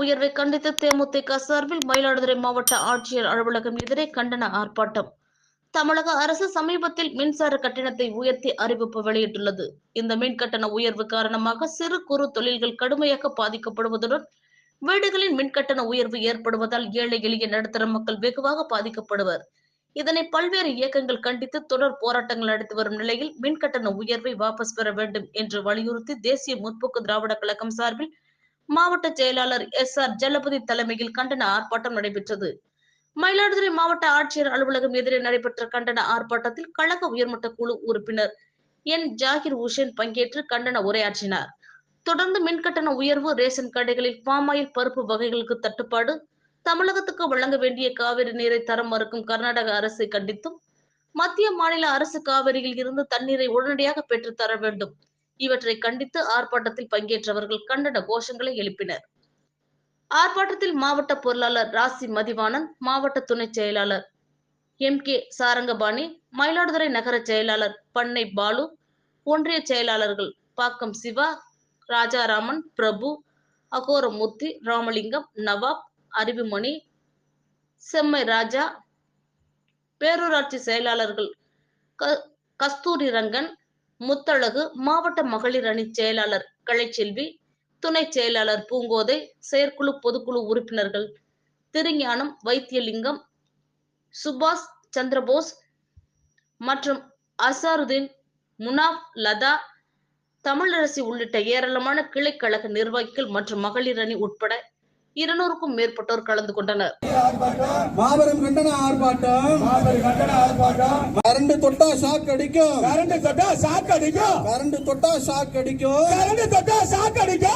உயர்வை கண்டித்து தேமுதிக சார்பில் மயிலாடுதுறை மாவட்ட ஆட்சியர் அலுவலகம் எதிரே கண்டன ஆர்ப்பாட்டம். தமிழக அரசு சமீபத்தில் மின்சார கட்டணத்தை உயர்த்தி அறிவிப்பு வெளியிட்டுள்ளது. இந்த மின் கட்டண உயர்வு காரணமாக சிறு குறு தொழில்கள் கடுமையாக பாதிக்கப்படுவதுடன் வீடுகளில் மின் கட்டண உயர்வு ஏற்படுவதால் ஏழை எளிய நடுத்தர மக்கள் வெகுவாக பாதிக்கப்படுவர். இதனை பல்வேறு இயக்கங்கள் கண்டித்து தொடர் போராட்டங்கள் நடத்தி வரும் நிலையில் மின் கட்டண உயர்வை வாபஸ் பெற வேண்டும் என்று வலியுறுத்தி தேசிய முற்போக்கு திராவிட கழகம் சார்பில் மாவட்ட செயலாளர் எஸ் ஆர் ஜலபதி தலைமையில் கண்டன ஆர்ப்பாட்டம் நடைபெற்றது. மயிலாடுதுறை மாவட்ட ஆட்சியர் அலுவலகம் எதிரே நடைபெற்ற கண்டன ஆர்ப்பாட்டத்தில் கழக உயர்மட்ட குழு உறுப்பினர் என். ஜாகிர் உஷேன் பங்கேற்று கண்டன உரையாற்றினார். தொடர்ந்து மின்கட்டண உயர்வு ரேஷன் கடைகளில் பாமாயில் பருப்பு வகைகளுக்கு தட்டுப்பாடு தமிழகத்துக்கு வழங்க வேண்டிய காவிரி நீரை தரம் மறுக்கும் கர்நாடக அரசை கண்டித்தும் மத்திய மாநில அரசு காவிரியில் இருந்து தண்ணீரை உடனடியாக பெற்று தர வேண்டும். இவற்றை கண்டித்து ஆர்ப்பாட்டத்தில் பங்கேற்றவர்கள் கண்டன கோஷங்களை எழுப்பினர். ஆர்ப்பாட்டத்தில் மாவட்ட பொருளாளர் ராசி மதிவானந்த் மாவட்ட துணை செயலாளர் எம் கே சாரங்கபாணி மயிலாடுதுறை நகர செயலாளர் பண்ணை பாலு ஒன்றிய செயலாளர்கள் பாக்கம் சிவா ராஜாராமன் பிரபு அகோரமூர்த்தி ராமலிங்கம் நவாப் அறிவுமணி செம்மை ராஜா பேரூராட்சி செயலாளர்கள் க- கஸ்தூரி ரங்கன் முத்தழகு மாவட்ட மகளிர் அணி செயலாளர் கலைச்செல்வி துணை செயலாளர் பூங்கோதை செயற்குழு பொதுக்குழு உறுப்பினர்கள் திருஞானம் வைத்தியலிங்கம் சுபாஷ் சந்திரபோஸ் மற்றும் அசாருதீன் முனாப் லதா தமிழரசி உள்ளிட்ட ஏராளமான கிளைக்கழக நிர்வாகிகள் மற்றும் மகளிர் அணி உட்பட இருநூறுக்கும் மேற்பட்டோர் கலந்து கொண்டனர். மாபெரும் கண்டன ஆர்ப்பாட்டம். மாபெரும் கண்டன ஆர்ப்பாட்டம். கரண்ட் தொட்டா ஷாக் அடிக்கும். கரண்ட் தொட்டா சாக்கு அடிக்கும். கரண்ட் தொட்டா ஷாக் அடிக்கும். கரண்ட் தொட்டா சாக்கு அடிக்கும்.